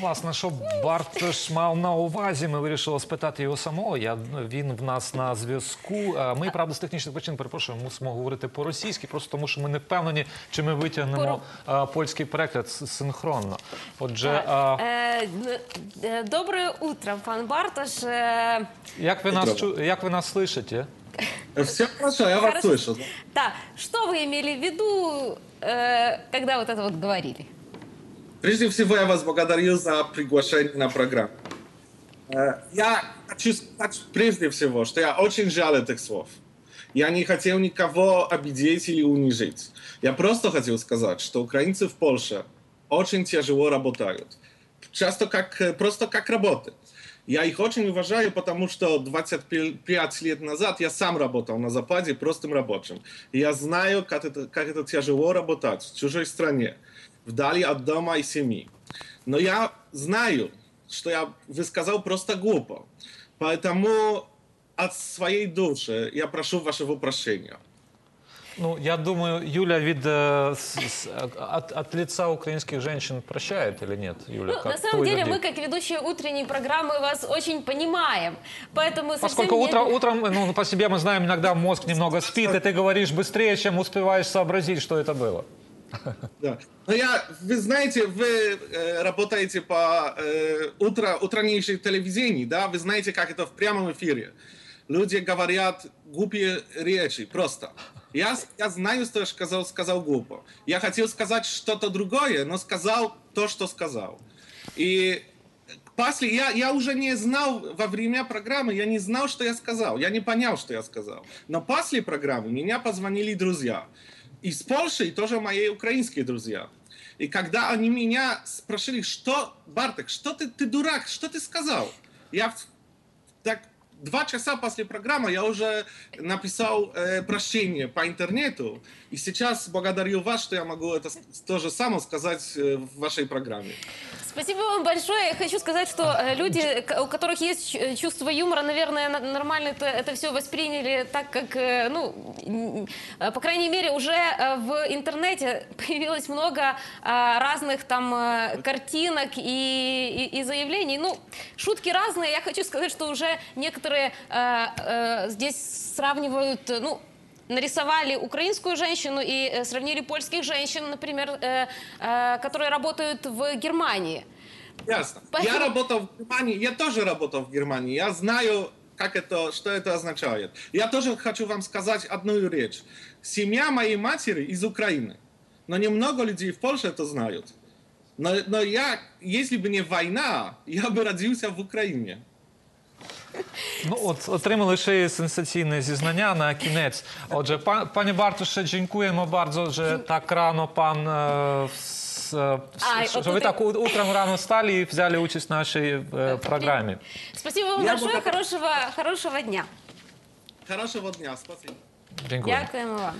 Власне, що Бартош мав на увазі, ми вирішили спитати його самого. Я, він в нас на зв'язку. А Ми, правда, з технічних причин, перепрошую, мусимо говорити по-російськи, просто тому що ми не впевнені, чи ми витягнемо а, польський переклад с- синхронно. Отже, а, Э, н- э, Доброе утро, пан Бартош. Э, як, ви нас, чу- як ви нас слышите? Все хорошо, я вас хорошо. слышу. Да, что вы имели в виду, э, когда вот это вот говорили? Прежде всего, я вас благодарю за приглашение на программу. Э, Я хочу сказать прежде всего, что я очень жаль этих слов. Я не хотел никого обидеть или унижить. Я просто хотел сказать, что украинцы в Польше очень тяжело работают. Часто как, э, просто как работы. Я их очень уважаю, потому что 25 лет назад я сам работал на Западе простым рабочим. И я знаю, как это, как это тяжело работать в чужой стране, вдали от дома и семьи. Но я знаю, что я высказал просто глупо. Поэтому от своей души я прошу вашего прощения. Ну, я думаю, Юля від, э, с- с- от, от лица украинских женщин прощает или нет, Юля? Ну, Как на самом деле, мы, вердикт? как ведущие утренней программы, вас очень понимаем. Поэтому Поскольку не утро, обе- утром, ну, по себе мы знаем, иногда мозг немного спит, и ты говоришь быстрее, чем успеваешь сообразить, что это было. Да. Но я, вы знаете, вы э, работаете по э, утро, утреннейшей телевидении, да? Вы знаете, как это в прямом эфире. Люди говорят глупые речи, просто. Я, я знаю, что я сказал, сказал глупо. Я хотел сказать что-то другое, но сказал то, что сказал. И после, я, я уже не знал во время программы, я не знал, что я сказал. Я не понял, что я сказал. Но после программы меня позвонили друзья. Из Польши и тоже мои украинские друзья. И когда они меня спросили, что, Бартек, что ты, ты дурак, что ты сказал? Я так два часа после программы я уже написал э, прощение по интернету. И сейчас благодарю вас, что я могу это то же самое сказать э, в вашей программе. Спасибо вам большое. Я хочу сказать, что э, люди, у которых есть ч- чувство юмора, наверное, на- нормально это, это все восприняли так, как, э, ну, э, по крайней мере, уже э, в интернете появилось много э, разных там э, картинок и, и- и заявлений. Ну, шутки разные. Я хочу сказать, что уже некоторые э, э, здесь сравнивают, э, ну, нарисовали украинскую женщину и э, сравнили польских женщин, например, э, э, которые работают в Германии. Ясно. Спасибо. Я работал в Германии, я тоже работал в Германии. Я знаю, как это, что это означает. Я тоже хочу вам сказать одну речь. Семья моей матери из Украины. Но немного людей в Польше это знают. Но, но я, если бы не война, я бы родился в Украине. Ну, от отримали ще й сенсаційне зізнання на кінець. Отже, пан, пані Бартуше, дякуємо дуже, że так рано пан е, с- е, Ай, що от ви так утром рано стали і взяли участь в нашій е, програмі. Спасибо вам Я большое, благодарю. хорошего, хорошего дня. Хорошего дня, спасибо. Дякуємо вам.